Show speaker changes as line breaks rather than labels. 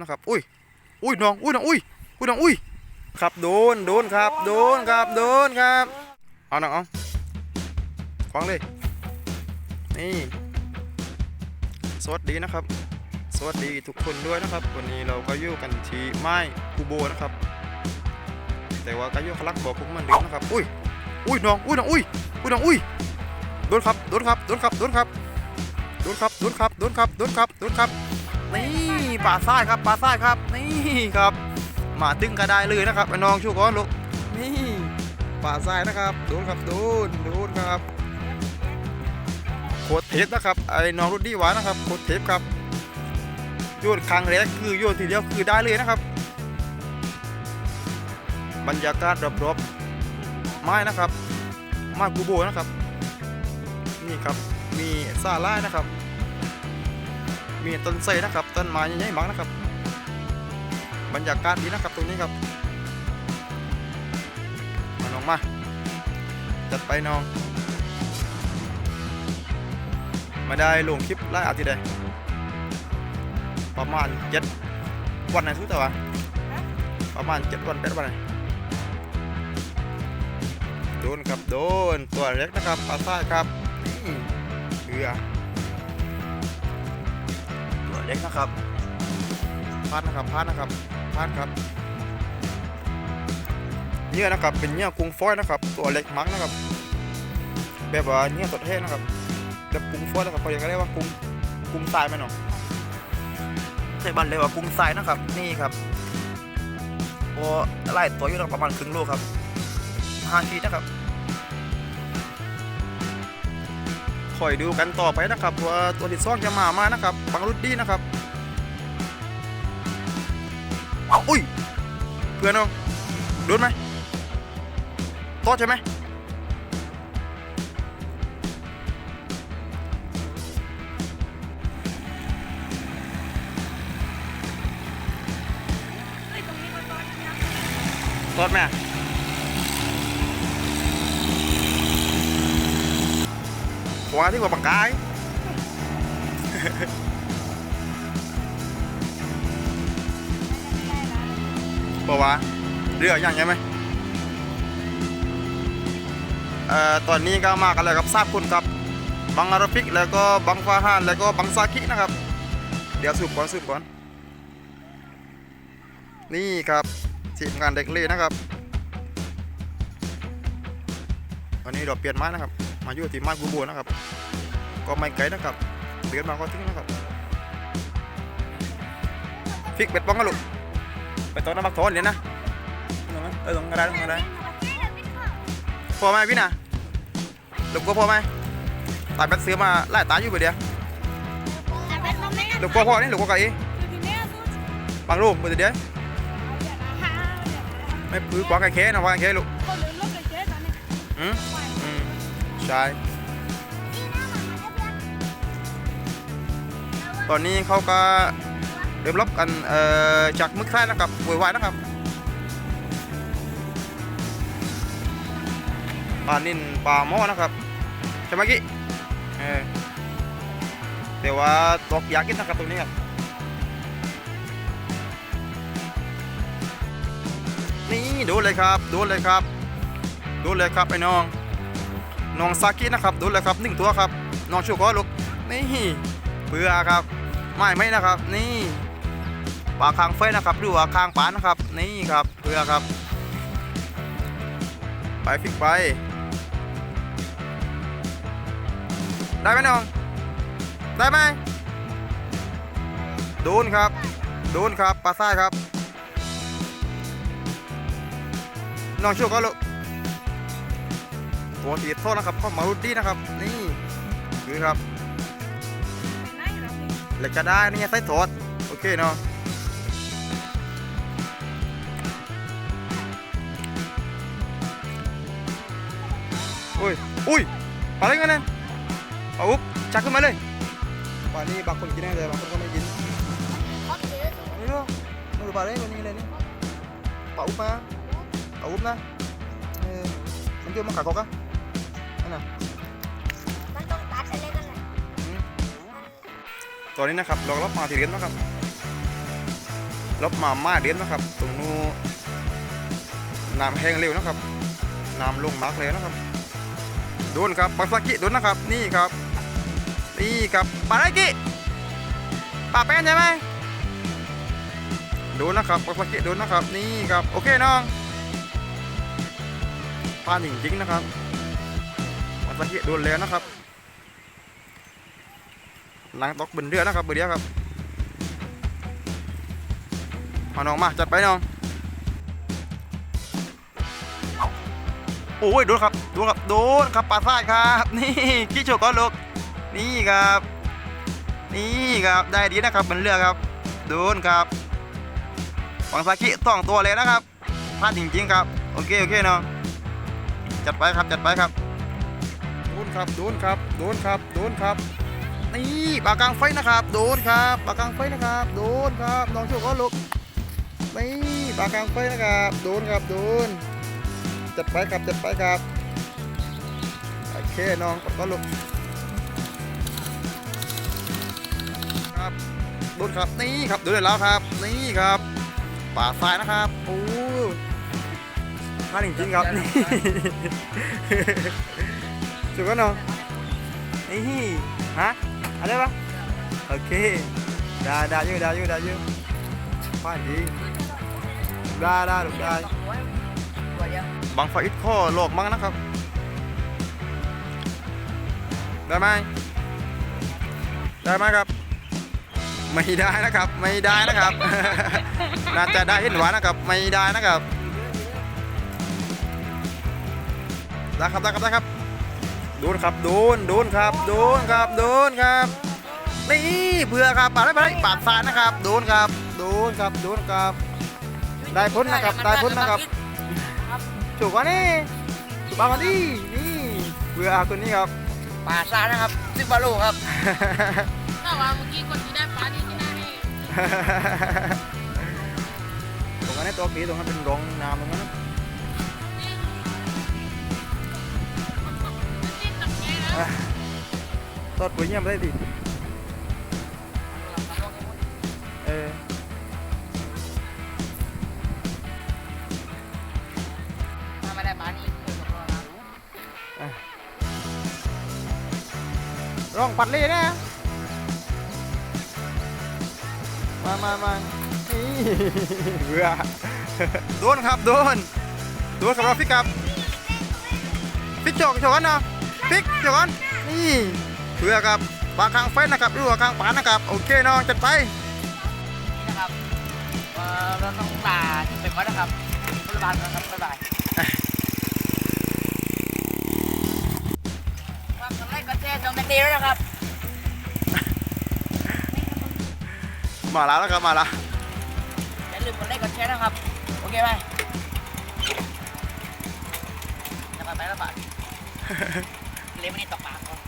นะครับ อุ้ย อุ้ยน้อง อุ้ยน้อง อุ้ย อุ้ยน้อง อุ้ย ครับโดน โดนครับ โดนครับ โดนครับ เอาน้องเอาคว้างเลย นี่ สวัสดีนะครับ สวัสดีทุกคนด้วยนะครับ วันนี้เราก็อยู่กันที่ไม้คูโบนะครับ แต่ว่าก็อยู่ขลักบอกคุกมันเดิมนะครับ อุ้ย อุ้ยน้อง อุ้ยน้อง อุ้ย อุ้ยน้อง อุ้ย โดนครับ โดนครับ โดนครับ โดนครับ โดนครับ โดนครับ โดนครับ โดนครับ โดนครับ นี่ป่าซ้ายครับป่าซ้ายครับ นี่ครับ มาตึงก็ได้เลยนะครับไอ้น้องชูก้อนลูกนี่ป่าซ้ายนะครับโดนครับโดนโดนครับโคตรเทปนะครับไอ้น้องรุ่ดดีหวานนะครับโคตรเทปครับโยนครั้งแรกคือโยนทีเดียวคือได้เลยนะครับ บรรยากาศรอบๆไม้นะครับไม้กูโบนะครับ นี่ครับมีซาล่านะครับ มีต้นไทรนะครับ ต้นไม้ใหญ่ๆมากนะครับ บรรยากาศดีนะครับตรงนี้ครับ มาน้องมา จัดไปน้อง มาได้ลงคลิปไล่อาทิตย์ใดประมาณเจ็ดวันไหนทุกแต่วประมาณเจ็ดวันแปดวันไหนโดนครับโดนตัวเล็กนะครับปลาซ่าครับเรือ เล็กนะครับพลาดนะครับพลาดนะครับพลาดครับเนื้อนะครับเป็นเนื้อกุ้งฝอยนะครับ ตัวเล็กมักนะครับ แบบว่าเนื้อสดแห้งนะครับแบบกุ้งฟอดนะครับเขาเรียกได้ว่ากุ้งกุ้งทรายไหมเนาะใช่บ้านเลยว่ากุ้งทรายนะครับ นี่ครับโอ้ไล่ตัวอยู่ประมาณครึ่งโลครับห้าขีนะครับ คอยดูกันต่อไปนะครับว่าตัวที่องจะมามานะครับบางรุ่นดีนะครับอุ้ยเพื่อนน้องโดนไหมตอใช่ไหมรถแม่หัว ที่หัวปากกายบอกว่าเรืออย่างไงไหมเอ่อตอนนี้ก็มากันแล้วกับทราบคุณกับบังอาราฟิกแล้วก็บังฟาฮานแล้วก็บังซากินะครับ เดี๋ยวสืบก่อนสืบก่อน นี่ครับทีมงานเด็กเล่นะครับ วันนี้เราเปลี่ยนไม้นะครับ มาอยู่ที่ม้บูบัวนะครับ ก็ไม่ไกลนะครับเดือนมาก็ทิ้งนะครับฟิกเป็ดป้องกันลูกไปต้นน้ำมักโทนเลยนะตรงนั้นเออตรงกระดานตรงกระดานพอไหมพี่นะลูกก็พอไหมตายเป็ดซื้อมาไล่ตายอยู่ไปเดียวลูกก็พอนี่ลูกก็ไก่บางลูกมือเดียวไม่ปื้อกว่าไก่แค่นะว่าไก่แค่ลูกอืม ใช่ตอนนี้เขาก็เดเวลลอปกันจากมึกแค่นะครับวยวายนะครับปลานินปลาหม้อนะครับใช่ไหมกี้เออแต่ว่าตกยากกินนะครับตรงนี้ครับนี่ดูเลยครับ ดูเลยครับ ดูเลยครับไอ้น้อง น้องซากินะครับดูเลยครับหนึ่งตัวครับน้องชูก้อลูกนี่เปลือครับไม่ไม่นะครับ นี่ปลาคางเฟยนะครับหรือว่าคางปานนะครับ นี่ครับเปลือครับ ไปฟิกไป ได้ไหมน้อง ได้ไหมโดนครับโดนครับปลาซ่ายครับน้องชคก็ลูก ตัวตีโทษนะครับข้อมารุดดี้นะครับ นี่คือครับเหล็กจะได้นี่ไส้สดโอเคเนาะอุ้ยอุ้ยปลาอะไรกันนั่นเอาอุ๊บจักขึ้นมาเลยปลานี้บางคนกินได้แต่บางคนก็ไม่กินนี่เนาะมันคือปลาอะไรตัวนี้เลยนี่ปลาอุ๊บมาเอาอุ้มนะเออมันเกี่ยวมาขาเขากะ นั่นน่ะตอนนี้นะครับเรารับมาทีเรียนนะครับลบมามาเดียนนะครับ ตรงนู้นน้ำแห้งเร็วนะครับน้ำลงมากเลยนะครับโดนครับปักสกิโดนนะครับ นี่ครับ นี่ครับปาไรกิปาแป้นใช่ไหมโดนนะครับปักสกิโดนนะครับ นี่ครับ โอเคน้องพลาดจริงๆนะครับ ปักสกิโดนแล้วนะครับล้างตอกบนเรือนะครับเบอร์เดียวครับเอาน้องมาจัดไปน้องโอ้ยโดนครับโดนครับโดนครับปาดพลาดครับนี่กี้โชกก้อนลูกนี่ครับ นี่ครับได้ดีนะครับบนเรือครับโดนครับวังซากิต้องตัวเลยนะครับพลาดจริงๆครับโอเคโอเคน้องจัดไปครับจัดไปครับ ครับโดนครับโดนครับโดนครับนี่ปากกลางไฟนะครับโดนครับปากกลางไฟนะครับโดนครับน้องโชคก้อนลูกนี่ปากกลางไฟนะครับโดนครับโดนจัดไปครับจัดไปครับโอเคน้องก็ลงครับโดนครับนี่ครับโดนแล้วครับนี่ครับป่าทรายนะครับโอ้ท่าจริงๆครับนี่ สุก็น้องนี่ฮะอะไรปะโอเคได้ได้อยูได้อยูได้อยูพลาดจริงได้ได้ลูกได้
ตัวเดียว
บางไฟอิดข้อโลกมั้งนะครับ ได้ไหมได้ไหมครับ ไม่ได้นะครับ ไม่ได้นะครับ น่าจะได้เห็นหวานนะครับ ไม่ได้นะครับได้ครับได้ครับได้ครับ ดนครับโดนโดนครับโดนครับโดนครับนี่เพื่อครับปาดได้ปาดได้ปาดซ้ายนะครับโดนครับโดนครับโดนครับ ได้พ้นนะครับได้พ้นนะครับถูกวะนี่ถูกปามาดินี่เบื่อคนนี้ครับ
ป่าซานะครับซิบาโลครับ
ถ้าว่าเมื่อกี้คนที่ได้ปลานี่ที่หน้านี่
ตรงนั้นตัวปีตรงนั้นเป็นรองน้ำตรงนั้นนะ
นี่
ตอดปุ๋ยเยี่ยมได้ดิเออ
ถ้าไม่ได้ปลานี่คือตกรอบนะ
รองปัดเลยนะ มามามานี่เบื่อโดนครับโดนโดนครับเราฟิกครับฟิกโจกโจกันเนาะ ฟิกโจกันนี่เบื่อครับปลาคางไฟนะครับหรือว่าคางปานนะครับโอเคน้องจัดไป
นี่นะครับเอ่อเราต้องลาที่เป็นวัดนะครับรัฐบาลนะครับบ๊ายบายความสำเร็จก็แจ้งตรงนาทีแล้วนะครับ
มาแล้วนะครับมาแล้ว
อย่าลืมกดไลค์กดแชร์นะครับโอเคไหมจะมาไปแล้วป่ะ เลี้ยงไม่ได้ตกปากก่อน